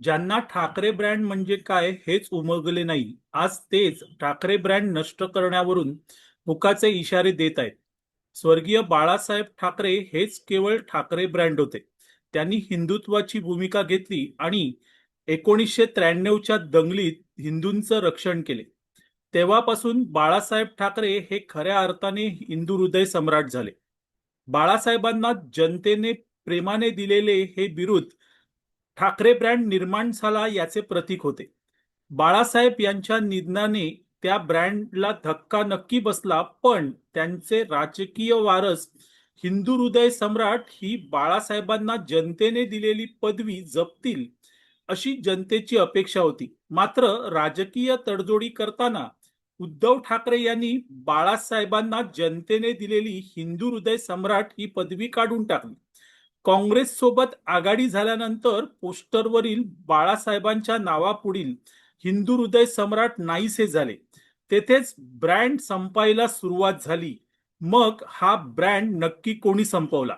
ज्यांना ठाकरे ब्रँड म्हणजे काय हेच उमगले नाही. आज तेच ठाकरे ब्रँड नष्ट करण्यावरून मुखाचे इशारे देत आहेत. स्वर्गीय बाळासाहेब ठाकरे हेच केवळ ठाकरे ब्रँड होते. त्यांनी हिंदुत्वाची भूमिका घेतली आणि एकोणीसशे त्र्याण्णवच्या दंगलीत हिंदूंचं रक्षण केले. तेव्हापासून बाळासाहेब ठाकरे हे खऱ्या अर्थाने हिंदू हृदय सम्राट झाले. बाळासाहेबांना जनतेने प्रेमाने दिलेले हे बिरुद ठाकरे ब्रँड निर्माण झाला याचे प्रतीक होते. बाळासाहेब यांच्या निधनाने त्या ब्रँडला धक्का नक्की बसला पण त्यांचे राजकीय वारस हिंदू हृदय सम्राट ही बाळासाहेबांना जनतेने दिलेली पदवी जपतील अशी जनतेची अपेक्षा होती. मात्र राजकीय तडजोडी करताना उद्धव ठाकरे यांनी बाळासाहेबांना जनतेने दिलेली हिंदू हृदय सम्राट ही पदवी काढून टाकली. काँग्रेस सोबत आघाडी झाल्यानंतर पोस्टरवरील बाळासाहेबांच्या नावापुढील हिंदू हृदय सम्राट नाहीसे झाले. तेथेच ब्रँड संपायला सुरुवात झाली. मग हा ब्रँड नक्की कोणी संपवला?